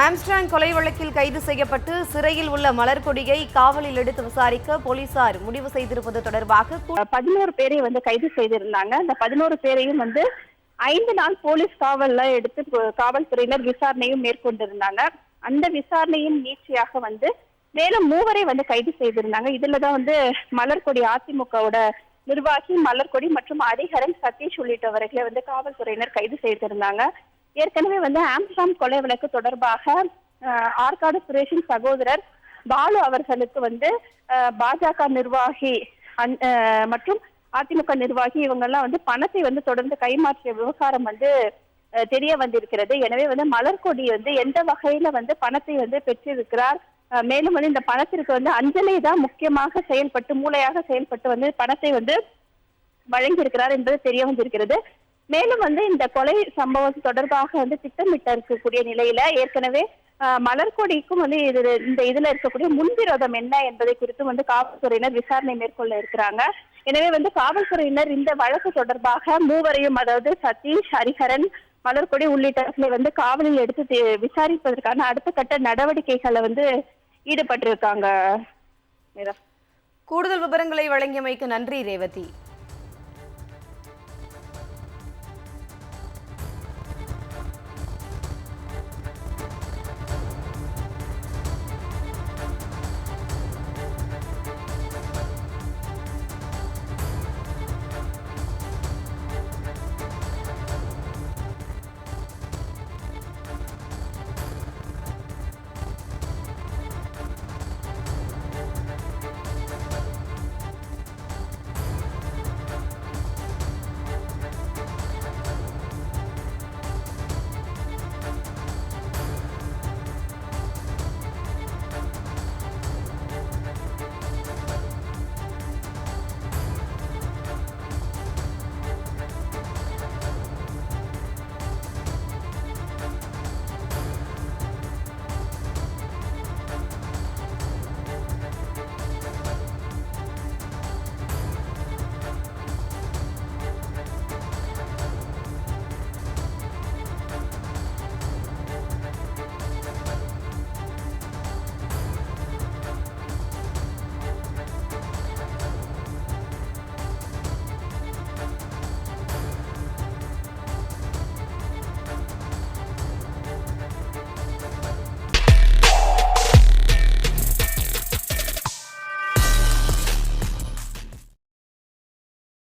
Armstrong கொலை வழக்கில் கைது செய்யப்பட்டு சிறையில் உள்ள மலர்கொடியை காவலில் எடுத்து விசாரிக்க போலீசார் முடிவு செய்திருப்பது தொடர்பாக பதினோரு பேரை வந்து கைது செய்திருந்தாங்க. அந்த பதினோரு பேரையும் வந்து ஐந்து நாள் போலீஸ் காவல்ல எடுத்து காவல்துறையினர் விசாரணையும் மேற்கொண்டிருந்தாங்க. அந்த விசாரணையின் நீட்சியாக வந்து மேலும் மூவரை வந்து கைது செய்திருந்தாங்க. இதுலதான் வந்து மலர்கொடி அதிமுகவோட நிர்வாகி மலர்கொடி மற்றும் ஹரிஹரன் சதீஷ் உள்ளிட்டவர்களை வந்து காவல்துறையினர் கைது செய்திருந்தாங்க. ஏற்கனவே வந்து ஆம்ஸ்டாம் கொலை வழக்கு தொடர்பாக ஆற்காடு சுரேஷின் சகோதரர் பாலு அவர்களுக்கு வந்து அஹ், பாஜக நிர்வாகி அஹ், மற்றும் அதிமுக நிர்வாகி இவங்கெல்லாம் வந்து பணத்தை வந்து தொடர்ந்து கைமாற்றிய விவகாரம் வந்து அஹ், தெரிய வந்திருக்கிறது. எனவே வந்து மலர்கொடி வந்து எந்த வகையில வந்து பணத்தை வந்து பெற்றிருக்கிறார்? அஹ், மேலும் வந்து இந்த பணத்திற்கு வந்து அஞ்சலி தான் முக்கியமாக செயல்பட்டு மூளையாக செயல்பட்டு வந்து பணத்தை வந்து வழங்கியிருக்கிறார் என்பது தெரிய வந்திருக்கிறது. மேலும் வந்து இந்த கொலை சம்பவம் தொடர்பாக வந்து திட்டமிட்ட இருக்கக்கூடிய நிலையில ஏற்கனவே மலர்கொடிக்கும் வந்து இது இந்த இதுல இருக்கக்கூடிய முன்விரோதம் என்ன என்பதை குறித்து வந்து காவல்துறையினர் விசாரணை மேற்கொள்ள இருக்கிறாங்க. எனவே வந்து காவல்துறையினர் இந்த வழக்கு தொடர்பாக மூவரையும் அதாவது சதீஷ் ஹரிஹரன் மலர்கொடி உள்ளிட்டவர்களை வந்து காவலில் எடுத்து விசாரிப்பதற்கான அடுத்த கட்ட நடவடிக்கைகளை வந்து ஈடுபட்டிருக்காங்க. கூடுதல் விவரங்களை வழங்கியமைக்கு நன்றி ரேவதி.